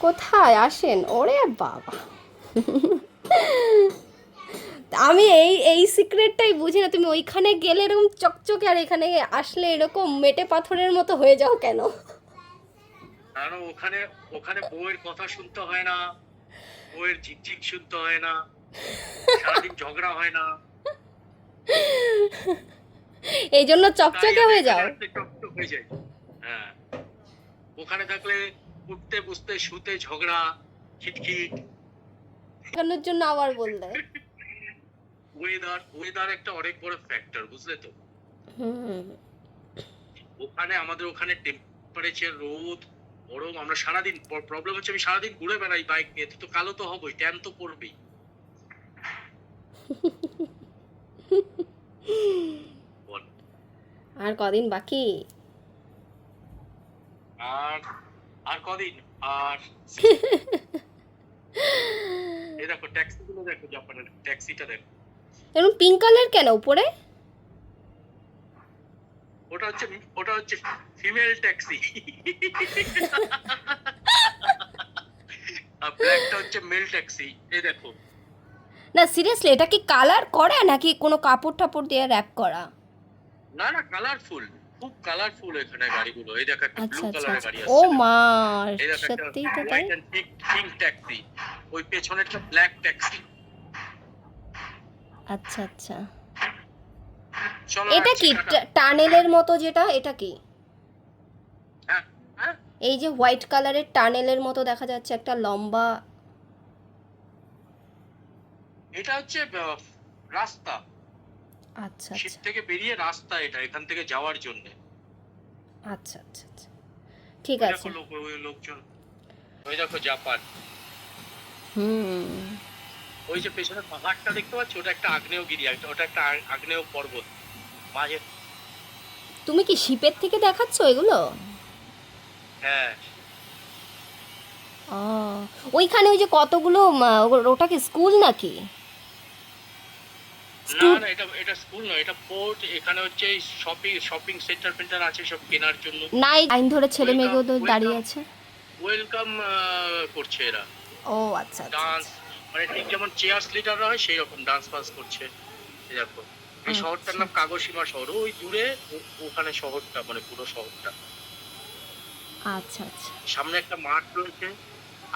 কোথায় আসেন? ওরে বাবা। আমি এই এই সিক্রেটটাই বুঝি না তুমি ওইখানে গেলে এরকম চকচকে আর এখানে আসলে এরকম মেটে পাথরের মতো হয়ে যাও কেন? কারণ ওখানে ওখানে বউয়ের কথা শুনতে হয় না বউয়ের ঝিকঝিক শুনতে হয় না সারাদিন ঝগড়া হয় না। এই জন্য চকচকে হয়ে যাও। হয়ে যাই। হ্যাঁ। ওখানে থাকলে উঠতে বসতে শুতে ঝগড়া খিটখিট। দেখানোর জন্য আবার বললে। ওয়েদার ওয়েদার একটা অনেক বড় ফ্যাক্টর বুঝলে তো? ওখানে আমাদের ওখানে টেম্পারেচার রোদ গরম আমরা সারাদিন প্রবলেম হচ্ছে আমি সারাদিন ঘুরে বেড়াই বাইক নিয়ে তো কালো তো হবই ট্যান তো পড়বেই আর কদিন বাকি? আর আর কদিন? আর এই দেখো ট্যাক্সি গুলো দেখো জাপানের ট্যাক্সিটা দেখো। এরকম পিঙ্ক কালার কেন উপরে? ওটা হচ্ছে ওটা হচ্ছে ফিমেল ট্যাক্সি আর ব্ল্যাকটা হচ্ছে মেল ট্যাক্সি এই দেখো। না সিরিয়াসলি এটা কি কালার করা নাকি কোনো কাপড় টাপড় দিয়ে র্যাপ করা? না না কালারফুল খুব কালারফুল এখানে গাড়িগুলো। এই দেখো একটা আচ্ছা ব্লু আচ্ছা কালারের আচ্ছা। গাড়ি ও মা সত্যিই তো তাই? পিঙ্ক ট্যাক্সি ওই পেছনেরটা ব্ল্যাক ট্যাক্সি আচ্ছা আচ্ছা। এটা কি? টানেলের মতো যেটা এটা কি? হ্যাঁ হ্যাঁ। এই যে হোয়াইট কালারের টানেলের মতো দেখা যাচ্ছে একটা লম্বা। এটা হচ্ছে রাস্তা। আচ্ছা শীত আচ্ছা। থেকে বেরিয়ে রাস্তা এটা এখান থেকে যাওয়ার জন্য। আচ্ছা আচ্ছা আচ্ছা। ঠিক আছে। ওই লোকজন। ওই দেখো জাপান। হুম। ওই যে পেছনে পাহাড়টা দেখতে পাচ্ছ? ওটা একটা আগ্নেয়গিরি ওটা একটা আগ্নেয় পর্বত। মাঝে তুমি কি শিপের থেকে দেখাচ্ছ এগুলো? হ্যাঁ। ও ওইখানে ওই যে কতগুলো ওটা কি স্কুল নাকি? না না এটা এটা স্কুল নয় এটা পোর্ট এখানে হচ্ছে শপিং শপিং সেন্টার ফেন্টার আছে সব কেনার জন্য। নাই লাইন ধরে ছেলে মেয়েগুলো তো দাঁড়িয়ে আছে। ওয়েলকাম করছে এরা। ও আচ্ছা আচ্ছা ডান্স মানে ঠিক যেমন চেয়ার্স লিডাররা হয় সেই রকম ডান্স ফান্স করছে দেখো এই আচ্ছা। শহরটার নাম শহর। ওই দূরে ওখানে শহরটা মানে পুরো শহরটা। আচ্ছা আচ্ছা। সামনে একটা মাঠ রয়েছে।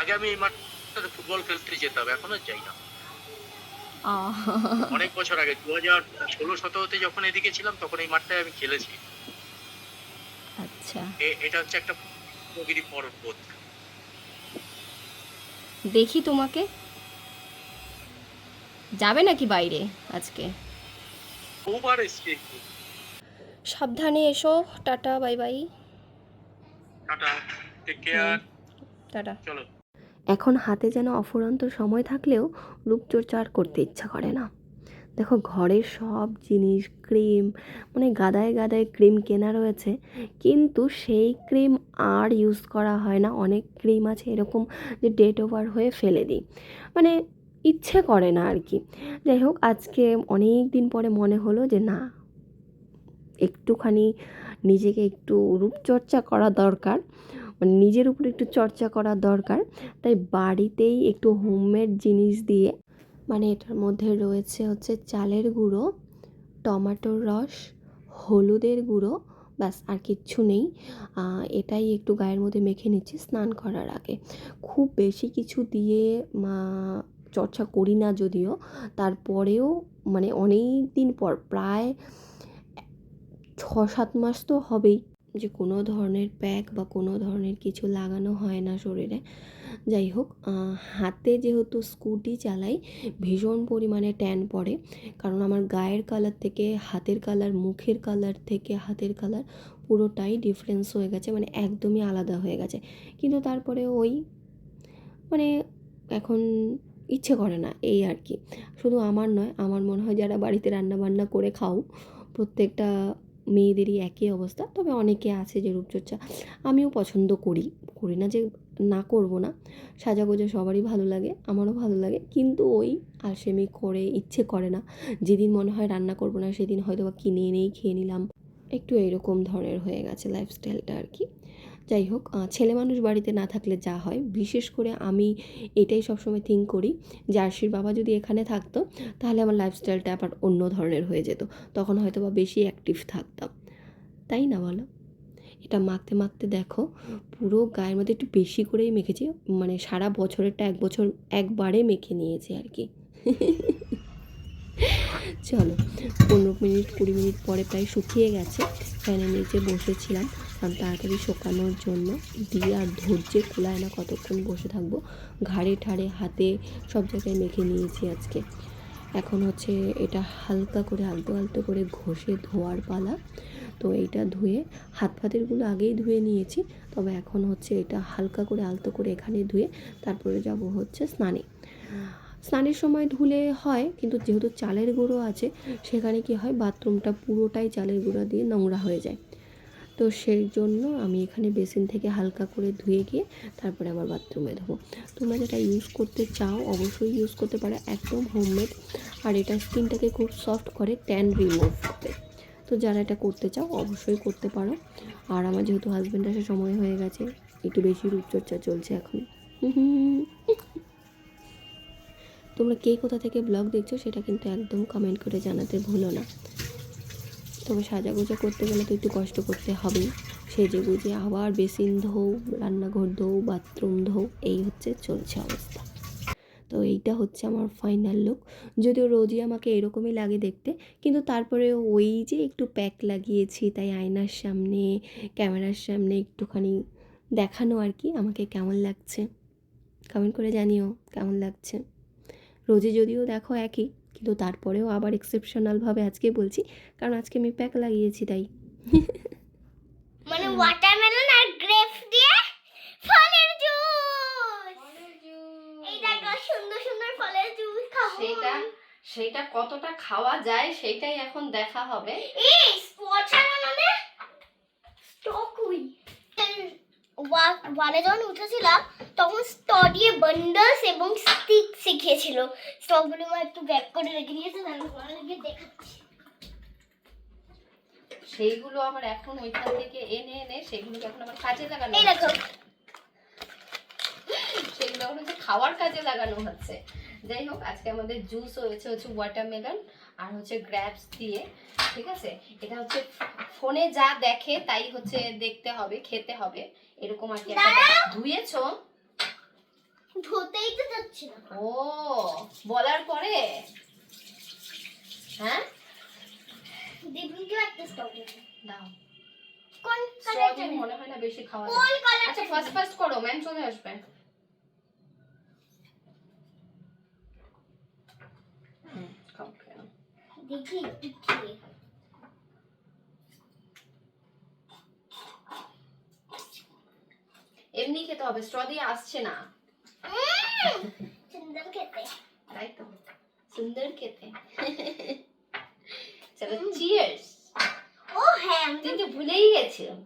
আগে আমি এই মাঠটাতে ফুটবল খেলতে যেতাম এখন আর যাই না। অনেক বছর আগে দু হাজার ষোলো সতেরোতে যখন এদিকে ছিলাম তখন এই মাঠটায় আমি খেলেছি। আচ্ছা। এটা হচ্ছে একটা প্রগিরি পর্বত। দেখি তোমাকে। যাবে নাকি বাইরে আজকে? সাবধানে এসো। Tata bye bye. Tata take care tata. চলো। এখন হাতে যেন অফুরন্ত সময় থাকলেও রূপচর্চা আর করতে ইচ্ছা করে না। দেখো, ঘরের সব জিনিস, ক্রিম মানে গাদায় গাদায় ক্রিম কেনা রয়েছে, কিন্তু সেই ক্রিম আর ইউজ করা হয় না। অনেক ক্রিম আছে এরকম যে ডেট ওভার হয়ে ফেলে দিই। মানে ইচ্ছে করে না আর কি। যাই হোক, আজকে অনেক দিন পরে মনে হলো যে না, একটুখানি নিজেকে একটু রূপচর্চা করা দরকার। মানে নিজের উপর একটু চর্চা করা দরকার। তাই বাড়িতেই একটু হোমমেড জিনিস দিয়ে মানে এটার মধ্যে রয়েছে হচ্ছে চালের গুঁড়ো, টমেটোর রস, হলুদের গুঁড়ো, ব্যাস আর কিচ্ছু নেই। এটাই একটু গায়ের মধ্যে মেখে নিচ্ছি, স্নান করার আগে। খুব বেশি কিছু দিয়ে চর্চা করি না যদিও। তারপরেও মানে অনেক দিন পর, প্রায় ছ সাত মাস তো হবেই। যে কোনো ধরনের প্যাক বা কোনো ধরনের কিছু লাগানো হয় না শরীরে। যাই হোক হাতে যেহেতু স্কুটি চালাই, ভীষণ পরিমাণে ট্যান পড়ে। কারণ আমার গায়ের কালার থেকে, হাতের কালার মুখের কালার থেকে, হাতের কালার পুরোটাই ডিফারেন্স হয়ে গেছে মানে একদমই আলাদা হয়ে গেছে। কিন্তু তারপরে ওই মানে এখন ইচ্ছে করে না, এই আর কি। শুধু আমার নয়, আমার মনে হয় যারা বাড়িতে রান্না বান্না করে খাও, প্রত্যেকটা মেয়েদেরই একই অবস্থা, তবে অনেকে আছে যে রূপচর্চা আমিও পছন্দ করি করি না যে না করব না। সাজাগোজা সবারই ভালো লাগে, আমারও ভালো লাগে, কিন্তু ওই আলসেমি করে, ইচ্ছে করে না। যেদিন মনে হয় রান্না করব না, সেদিন হয়তো বা কিনে এনেই খেয়ে নিলাম। একটু এইরকম ধরনের হয়ে গেছে লাইফস্টাইলটা আর কি। যাই হোক ছেলে মানুষ বাড়িতে না থাকলে যা হয়। বিশেষ করে আমি এটাই সবসময় থিঙ্ক করি আরশির বাবা যদি এখানে থাকতো, তাহলে আমার লাইফস্টাইলটা আবার অন্য ধরনের হয়ে যেত। তখন হয়তো বা বেশি অ্যাক্টিভ থাকতাম। তাই না বলো? এটা মাখতে মাখতে দেখো, পুরো গায়ের মধ্যে একটু বেশি করেই মেখেছি মানে সারা বছরেরটা এক বছর একবারে মেখে নিয়েছি আর কি। চলো, পনেরো মিনিট কুড়ি মিনিট পরে প্রায় শুকিয়ে গেছে, ফ্যানের নিচে বসেছিলাম। তাড়াতাড়ি শুকানোর জন্য দিয়ে আর ধৈর্যে কুলায় না কতক্ষণ বসে থাকব। ঘাড়ে ঠাড়ে হাতে সব জায়গায় মেখে নিয়েছি আজকে। এখন হচ্ছে এটা হালকা করে, আলতো আলতো করে ঘষে ধোয়ার পালা। তো এইটা ধুয়ে হাত ফাতেরগুলো আগেই ধুয়ে নিয়েছি। তবে এখন হচ্ছে এটা হালকা করে, আলতো করে এখানে ধুয়ে তারপরে যাব হচ্ছে স্নানে। স্নানের সময় ধুলে হয়, কিন্তু যেহেতু চালের গুঁড়ো আছে, সেখানে কি হয়, বাথরুমটা পুরোটাই চালের গুঁড়ো দিয়ে নোংরা হয়ে যায়। তো সেই জন্য আমি এখানে বেসিন থেকে হালকা করে ধুয়ে গিয়ে তারপরে আবার বাথরুমে ধোবো তোমরা যেটা ইউজ করতে চাও, অবশ্যই ইউজ করতে পারো একদম হোমমেড আর এটা স্কিনটাকে খুব সফট করে ট্যান রিমুভ করে। তো যারা এটা করতে চাও, অবশ্যই করতে পারো। আর আমার যেহেতু হাজব্যান্ড আসার সময় হয়ে গেছে, একটু বেশি রূপচর্চা চলছে এখন। তোমরা কে কোথা থেকে ব্লগ দেখছ, সেটা কিন্তু একদম কমেন্ট করে জানাতে ভুলো না। তবে সাজাগোজা করতে গেলে তো একটু কষ্ট করতে হবেই সেজে গুজে আবার বেসিন ধোও, রান্নাঘর ধোও, বাথরুম ধোও, এই হচ্ছে চলছে অবস্থা। তো এইটা হচ্ছে আমার ফাইনাল লুক যদিও রোজই আমাকে এরকমই লাগে দেখতে, কিন্তু তারপরে ওই যে একটু প্যাক লাগিয়েছি, তাই আয়নার সামনে, ক্যামেরার সামনে একটুখানি দেখানো আর কি, আমাকে কেমন লাগছে? কমেন্ট করে জানিও, কেমন লাগছে? রোজে যদিও দেখো একই কিন্তু তারপরেও আবার এক্সেপশনালভাবে আজকে বলছি কারণ আজকে আমি প্যাক লাগিয়েছি তাই। মানে ওয়াটারমেলন আর গ্রেপস দিয়ে ফলের জুস এই দেখো সুন্দর সুন্দর ফলের জুস খাব। সেটা সেটা কতটা খাওয়া যায় সেটাই এখন দেখা হবে। এই ওয়াটারমেলনে স্টক উই ওয়ানে যখন উঠেছিলাম তখন স্ট দিয়ে বান্ডলস এবং স্টিক শিখিয়েছিল। স্টকগুলো আমার একটু ব্যাক করে রেখে দিয়েছে আমি তোমাদেরকে দেখাচ্ছি। সেইগুলো আমার এখন ওইখান থেকে এনে এনে সেগুলোকে এখন আমার কাজে লাগানো এই দেখো। সেগুলো এখন হচ্ছে খাওয়ার কাজে লাগানো হচ্ছে। যাই হোক আজকে আমাদের জুস হয়েছে হচ্ছে ওয়াটারমেলন আর হচ্ছে গ্র্যাপস দিয়ে ঠিক আছে? এটা হচ্ছে ফোনে যা দেখে তাই হচ্ছে দেখতে হবে খেতে হবে। এরকম আর কি ধুয়েছো? ধুতেই তো যাচ্ছে না। ও বলার পরে? হ্যাঁ? দিদিকে একটা স্টক দাও। কোন কালার মনে হয় না বেশি খাওয়া কোন কালার আচ্ছা ফার্স্ট ফার্স্ট করো ম্যাম চলে আসবে। দেখি একটু খেয়ে। এমনি খেতে হবে স্ট্র দিয়ে আসছে না। সুন্দর খেতে। তাই তো সুন্দর খেতে। চলো চিয়ার্স ও হ্যাঁ আমি কিন্তু ভুলেই গেছিলাম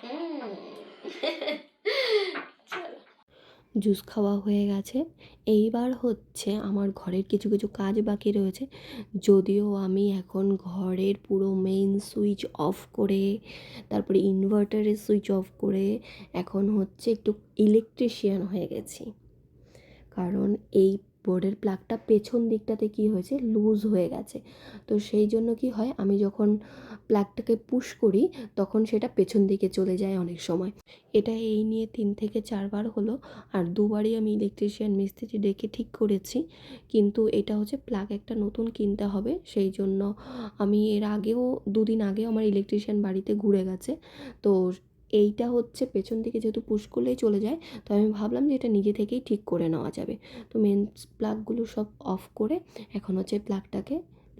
হুম। চলো। জুস খাওয়া হয়ে গেছে। এইবার হচ্ছে আমার ঘরের কিছু কিছু কাজ বাকি রয়েছে। যদিও আমি এখন ঘরের পুরো মেইন সুইচ অফ করে, তারপরে ইনভার্টারের সুইচ অফ করে এখন হচ্ছে একটু ইলেকট্রিশিয়ান হয়ে গেছি। কারণ এই বোর্ডের প্লাগটা পেছন দিকটাতে কি হয়েছে? লুজ হয়ে গেছে। তো সেই জন্য কি হয়, আমি যখন প্লাগটাকে পুশ করি, তখন সেটা পেছন দিকে চলে যায় অনেক সময়। এটা এই নিয়ে তিন থেকে চারবার হলো, আর দুবারই আমি ইলেকট্রিশিয়ান মিস্ত্রি ডেকে ঠিক করেছি। কিন্তু এটা হচ্ছে প্লাগ একটা নতুন কিনতে হবে, সেই জন্য আমি এর আগেও, দুদিন আগেও আমার ইলেকট্রিশিয়ান বাড়িতে ঘুরে গেছে। তো এইটা হচ্ছে পেছন দিকে যেহেতু পুশ করলেই চলে যায়, তো আমি ভাবলাম যে এটা নিজে থেকেই ঠিক করে নেওয়া যাবে। তো মেন প্লাগগুলো সব অফ করে এখন হচ্ছে প্লাগটাকে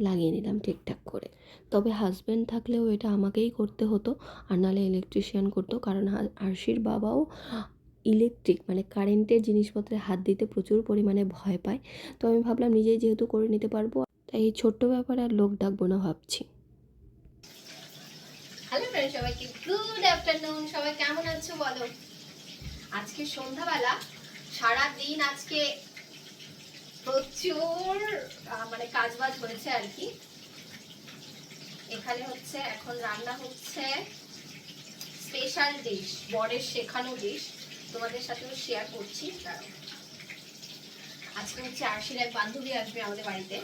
লাগিয়ে নিলাম ঠিকঠাক করে। তবে হাজব্যান্ড থাকলেও এটা আমাকেই করতে হতো, আর নাহলে ইলেকট্রিশিয়ান করতো, কারণ আরশির বাবাও ইলেকট্রিক মানে কারেন্টের জিনিসপত্রে হাত দিতে প্রচুর পরিমাণে ভয় পায়। তো আমি ভাবলাম নিজেই যেহেতু করে নিতে পারব, তাই এই ছোট্ট ব্যাপারে আর লোক ডাকবো না ভাবছি। হ্যালো ফ্রেন্ড সবাইকে গুড আফটারনুন সবাই কেমন আছো বলো? আজকে সন্ধ্যাবেলা সারা দিন আজকে প্রচুর মানে কাজ বাজ হয়েছে আর কি। এখানে হচ্ছে, এখন রান্না হচ্ছে স্পেশাল ডিশ বরের শেখানো ডিশ তোমাদের সাথেও শেয়ার করছি। আজকে হচ্ছে আশির এক বান্ধবী আসবে আমাদের বাড়িতে।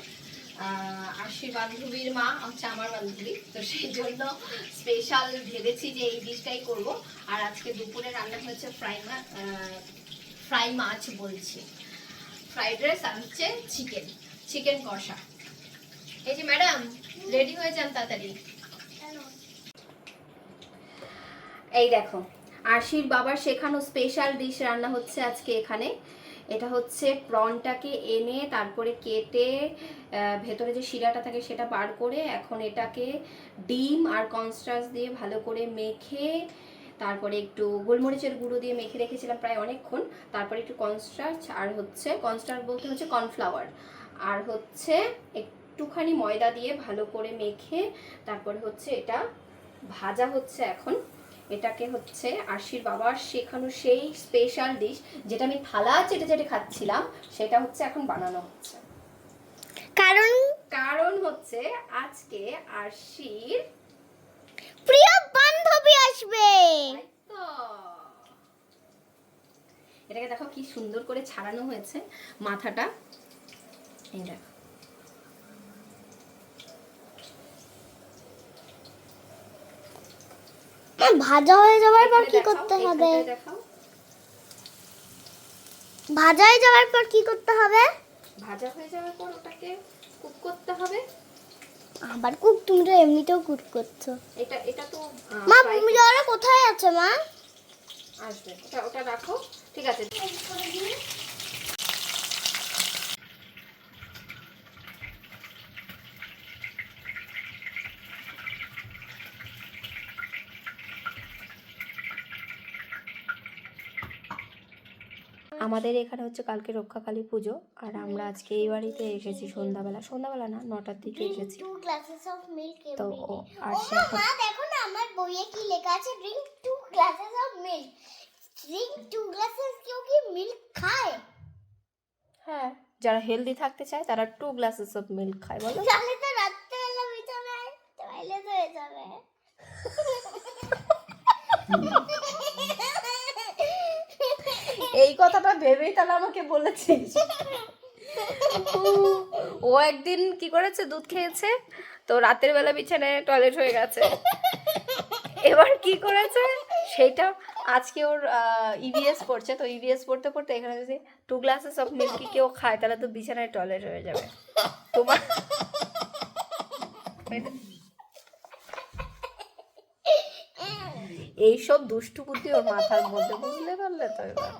আশির বান্ধবীর মা, হচ্ছে আমার বান্ধবী। তো সেই জন্য স্পেশাল ভেবেছি যে এই ডিশটাই করব। আর আজকে দুপুরে রান্না হয়েছে ফ্রাই মা ফ্রাই মাছ বলছি। ফ্রাইড রাইস আর হচ্ছে চিকেন চিকেন কষা। এই যে ম্যাডাম, রেডি হয়ে যান তাড়াতাড়ি। এই দেখো আশির বাবার শেখানো স্পেশাল ডিশ রান্না হচ্ছে আজকে এখানে। এটা হচ্ছে প্রনটাকে এনে তারপরে কেটে ভেতরে যে শিরাটা থাকে সেটা বার করে এখন এটাকে ডিম আর কনস্টার্চ দিয়ে ভালো করে মেখে, তারপরে একটু গোলমরিচের গুঁড়ো দিয়ে মেখে রেখেছিলাম প্রায় অনেকক্ষণ, তারপরে একটু কনস্টার্চ আর হচ্ছে কনস্টার্চ বলতে হচ্ছে কর্নফ্লাওয়ার। আর হচ্ছে একটুখানি ময়দা দিয়ে ভালো করে মেখে, তারপরে হচ্ছে এটা ভাজা হচ্ছে এখন। এটাকে হচ্ছে আশির বাবার শেখানো সেই স্পেশাল ডিশ যেটা আমি থালা চেটে চেটে খাচ্ছিলাম সেটা হচ্ছে এখন বানানো হচ্ছে। কারণ? কারণ হচ্ছে আজকে আশির প্রিয় বান্ধবী আসবে। এটাকে দেখো কি সুন্দর করে ছাড়ানো হয়েছে মাথাটা। এই দেখো মা, ভাজা হয়ে যাওয়ার পর কি করতে হবে? ভাজা হয়ে যাওয়ার পর কি করতে হবে? ভাজা হয়ে যাওয়ার পর ওটাকে কুক করতে হবে। আবার কুক তুমি তো এমনিতেও কুক করছ। এটা এটা তো মা তুমি যাওয়ার কোথায় আছে মা? আসবে ওটা ওটা রাখো ঠিক আছে। আমাদের এখানে হচ্ছে কালকে রক্ষাকালী পুজো আর আমরা আজকে এই বাড়িতে এসেছি সন্ধ্যাবেলা। সন্ধ্যাবেলা না নটার দিকে এসেছি। টু গ্লাসেস অফ মিল্ক তো আর দেখো না আমার বইয়ে কি লেখা আছে? Drink two glasses of milk drink two glasses কেউ কি মিল্ক খায়? হ্যাঁ যারা হেলদি থাকতে চায় তারা টু গ্লাসেস অফ মিল্ক খায় বলো। তাহলে তো রাত্রেবেলা বিছানায় টয়লেট হয়ে যাবে। এই কথাটা ভেবেই তাহলে আমাকে বলেছিস ও একদিন কি করেছে? দুধ খেয়েছে, তো রাতের বেলা বিছানায় টয়লেট হয়ে গেছে। এবার কি করেছে? সেটা আজকে ওর ইভিএস পড়ছে, তো ইভিএস পড়তে পড়তে এখানে যদি টু গ্লাসেস অফ মিল্ক কেউ খায়, তাহলে তো বিছানায় টয়লেট হয়ে যাবে। তোমার এইসব দুষ্টু বুদ্ধি ওর মাথার মধ্যে বুঝলে পারলে তো এবার।